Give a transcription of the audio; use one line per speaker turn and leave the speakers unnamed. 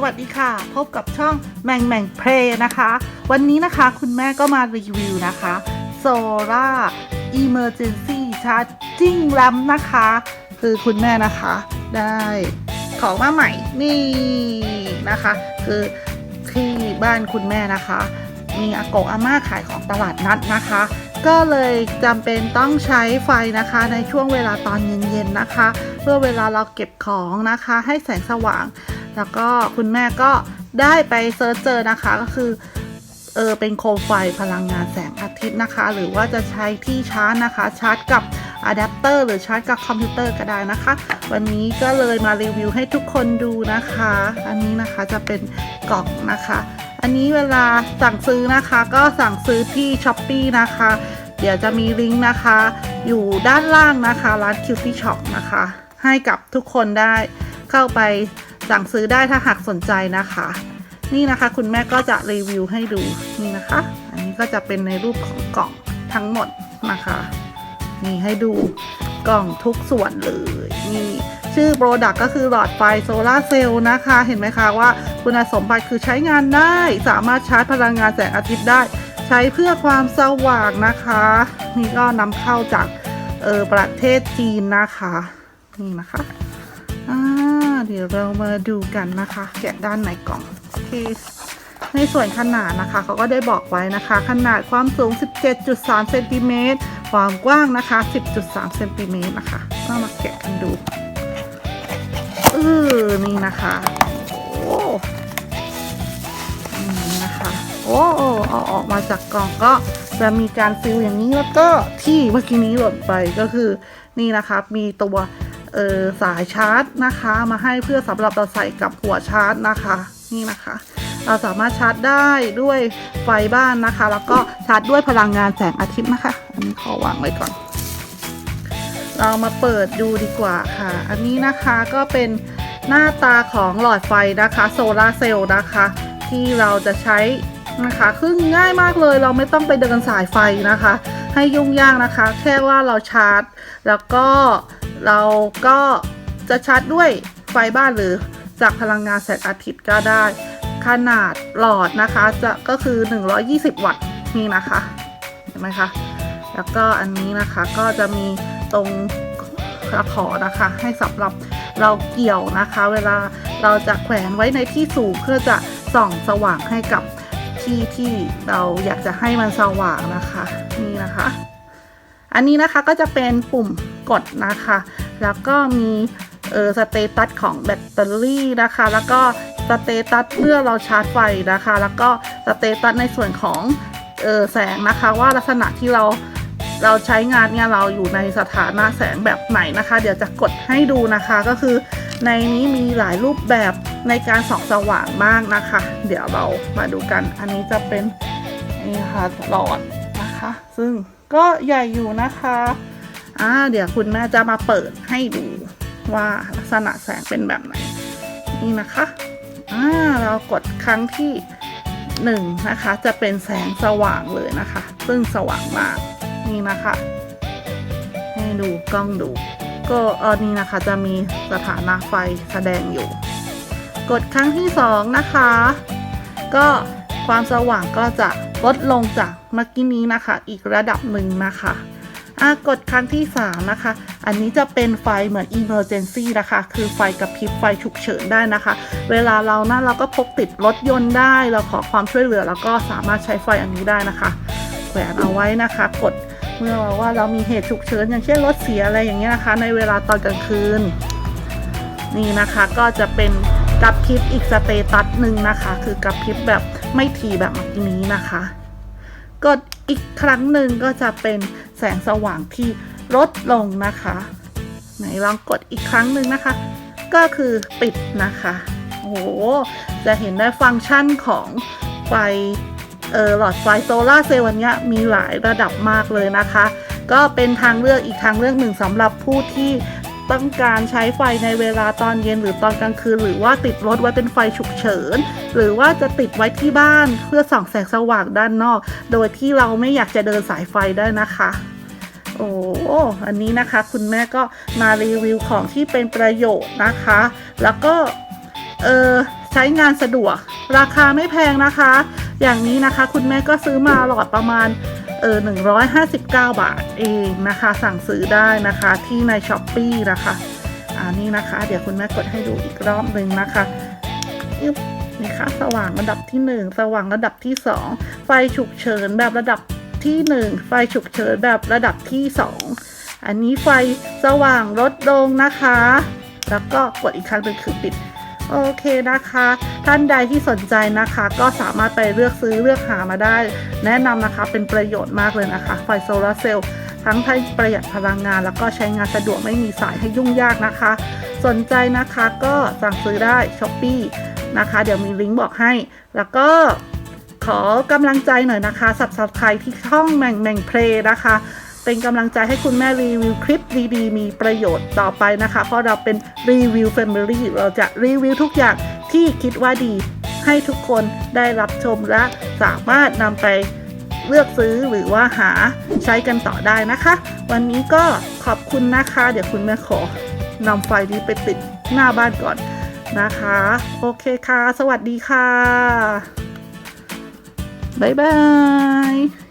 สวัสดีค่ะ พบกับช่องแมงแมงเพลนะคะ วันนี้นะคะคุณแม่ก็มารีวิวนะคะ Solar Emergency Charging Lamp นะคะ คือคุณแม่นะคะ ได้ของมาใหม่นี่นะคะ คือที่บ้านคุณแม่นะคะ มีอากงอาม่าขายของตลาดนัดนะคะ ก็เลยจำเป็นต้องใช้ไฟนะคะในช่วงเวลาตอนเย็นๆนะคะ เพื่อเวลาเราเก็บของนะคะ ให้แสงสว่าง แล้วก็คุณแม่ก็ได้ไปเซิร์ชเจอนะคะก็คือเออเป็นโคมไฟพลังงานแสงอาทิตย์นะคะ หรือว่าจะใช้ที่ชาร์จนะคะ ชาร์จกับอะแดปเตอร์หรือชาร์จกับคอมพิวเตอร์ก็ได้นะคะ วันนี้ก็เลยมารีวิวให้ทุกคนดูนะคะ อันนี้นะคะจะเป็นกล่องนะคะ อันนี้เวลาสั่งซื้อนะคะก็สั่งซื้อที่ s h อ p e e นะคะ เดี๋ยวจะมีลิงก์นะคะ อยู่ด้านล่างนะคะร้าน Cutie Shop นะคะ ให้กับทุกคนได้เข้าไป สั่งซื้อได้ถ้าหากสนใจนะคะ นี่นะคะคุณแม่ก็จะรีวิวให้ดูนี่นะคะ อันนี้ก็จะเป็นในรูปของกล่องทั้งหมดนะคะนี่ให้ดูกล่องทุกส่วนเลยนี่ชื่อโปรดักก็คือหลอดไฟโซลาเซลล์นะคะ เห็นไหมคะว่าคุณสมบัติคือใช้งานได้ สามารถชาร์จพลังงานแสงอาทิตย์ได้ ใช้เพื่อความสว่างนะคะนี่ก็นำเข้าจากเออประเทศจีนนะคะ นี่นะคะอ่า เดี๋ยวเรามาดูกันนะคะ แกะด้านในกล่องโอเคในส่วนขนาดนะคะเขาก็ได้บอกไว้นะคะ ขนาดความสูง 17.3เซนติเมตรความกว้างนะคะ 10.3เซนติเมตรนะคะก็มาแกะกันดูเออนี่นะคะโอ้นี่นะคะโอ้เอาออกมาจากกล่องก็จะมีการฟิลอย่างนี้แล้วก็ที่เมื่อกี้นี้หล่นไปก็คือนี่นะคะมีตัว เออสายชาร์จนะคะ มาให้เพื่อสำหรับเราใส่กับหัวชาร์จนะคะนี่นะคะ เราสามารถชาร์จได้ด้วยไฟบ้านนะคะ แล้วก็ชาร์จด้วยพลังงานแสงอาทิตย์นะคะ อันนี้ขอวางไว้ก่อน เรามาเปิดดูดีกว่าค่ะ อันนี้นะคะก็เป็นหน้าตาของหลอดไฟนะคะโซลาร์เซลล์นะคะ ที่เราจะใช้นะคะซึ่งง่ายมากเลยเราไม่ต้องไปเดินสายไฟนะคะ ให้ยุ่งยากนะคะ แค่ว่าเราชาร์จ แล้วก็ เราก็จะชาร์จด้วยไฟบ้านหรือจากพลังงานแสงอาทิตย์ก็ได้ ขนาดหลอดนะคะจะก็คือ 120 วัตต์นี่นะคะเห็นไหมคะแล้วก็อันนี้นะคะก็จะมีตรงกระขอนะคะ ให้สำหรับเราเกี่ยวนะคะ เวลาเราจะแขวนไว้ในที่สูงเพื่อจะส่องสว่างให้กับที่ที่เราอยากจะให้มันสว่างนะคะ นี่นะคะ อันนี้นะคะก็จะเป็นปุ่ม กดนะคะ แล้วก็มีเออสเตตัสของแบตเตอรี่นะคะ แล้วก็สเตตัสเมื่อเราชาร์จไฟนะคะ แล้วก็สเตตัสในส่วนของเออแสงนะคะว่าลักษณะที่เราเราใช้งานเนี่ยเราอยู่ในสถานะแสงแบบไหนนะคะ เดี๋ยวจะกดให้ดูนะคะก็คือ ในนี้มีหลายรูปแบบในการส่องสว่างมากนะคะ เดี๋ยวเรามาดูกันอันนี้จะเป็นนี่ค่ะหลอดนะคะ ซึ่งก็ใหญ่อยู่นะคะ อ่าเดี๋ยวคุณแม่จะมาเปิดให้ดูว่าลักษณะแสงเป็นแบบไหน นี่นะคะอ่าเรากดครั้งที่หนึ่งนะคะ จะเป็นแสงสว่างเลยนะคะ ซึ่งสว่างมาก นี่นะคะ ให้ดูกล้องดู ก็เออนี่นะคะจะมีสถานะไฟแสดงอยู่ กดครั้งที่สองนะคะ ก็ความสว่างก็จะลดลงจากเมื่อกี้นี้นะคะ อีกระดับหนึ่งนะคะอะ กดครั้งที่สามนะคะ อันนี้จะเป็นไฟเหมือน emergency นะคะ คือไฟกระพริบไฟฉุกเฉินได้นะคะ เวลาเรานะ่ะเราก็พกติดรถยนต์ได้ เราขอความช่วยเหลือแล้วก็สามารถใช้ไฟอันนี้ได้นะคะแขวนเอาไว้นะคะ กดเมื่อว่าเรามีเหตุฉุกเฉินอย่างเช่นรถเสียอะไรอย่างเงี้ยนะคะ ในเวลาตอนกลางคืน นี่นะคะก็จะเป็นกระพริบอีกสเตตัสหนึ่งนะคะ คือกระพริบแบบไม่ถีแบบเมื่อกี้นี้นะคะ กดอีกครั้งหนึ่งก็จะเป็น แสงสว่างที่ลดลงนะคะ ไหนลองกดอีกครั้งหนึ่งนะคะ ก็คือปิดนะคะ โอ้โห จะเห็นได้ฟังก์ชันของไฟเออหลอดไฟโซลาเซลล์วันนี้มีหลายระดับมากเลยนะคะ ก็เป็นทางเลือกอีกทางเลือกหนึ่งสำหรับผู้ที่ ต้องการใช้ไฟในเวลาตอนเย็นหรือตอนกลางคืน หรือว่าติดรถไว้เป็นไฟฉุกเฉิน หรือว่าจะติดไว้ที่บ้านเพื่อส่องแสงสว่างด้านนอก โดยที่เราไม่อยากจะเดินสายไฟได้นะคะโอ้อันนี้นะคะคุณแม่ก็มารีวิวของที่เป็นประโยชน์นะคะ แล้วก็เออใช้งานสะดวก ราคาไม่แพงนะคะ อย่างนี้นะคะคุณแม่ก็ซื้อมาหลอดประมาณ เออ159 บาทเองนะคะ สั่งซื้อได้นะคะที่ในช้อปปีนะคะอ่านี่นะคะ เดี๋ยวคุณแม่กดให้ดูอีกรอบหนึ่งนะคะอึ๊บนี่ค่ะสว่างระดับที่ 1 สว่างระดับที่ 2 ไฟฉุกเฉินแบบระดับที่ 1 ไฟฉุกเฉินแบบระดับที่ 2 อันนี้ไฟสว่างลดลงนะคะ แล้วก็กดอีกครั้งหนึ่งคือปิด โอเคนะคะ ท่านใดที่สนใจนะคะ ก็สามารถไปเลือกซื้อเลือกหามาได้ แนะนำนะคะเป็นประโยชน์มากเลยนะคะ ไฟโซลาร์เซลล์ทั้งให้ประหยัดพลังงาน แล้วก็ใช้งานสะดวกไม่มีสายให้ยุ่งยากนะคะ สนใจนะคะก็สั่งซื้อได้ช้อปปีนะคะ เดี๋ยวมีลิงก์บอกให้ แล้วก็ขอกำลังใจหน่อยนะคะสับสไครที่ช่องแม่งแม่งเพลนะคะ เป็นกำลังใจให้คุณแม่รีวิวคลิปดีๆมีประโยชน์ต่อไปนะคะ เพราะเราเป็นรีวิว Family เราจะรีวิวทุกอย่างที่คิดว่าดี ให้ทุกคนได้รับชมและสามารถนำไปเลือกซื้อหรือว่าหาใช้กันต่อได้นะคะ วันนี้ก็ขอบคุณนะคะ เดี๋ยวคุณแม่ขอนำไฟนี้ไปติดหน้าบ้านก่อนนะคะ โอเคค่ะ สวัสดีค่ะ บ๊ายบาย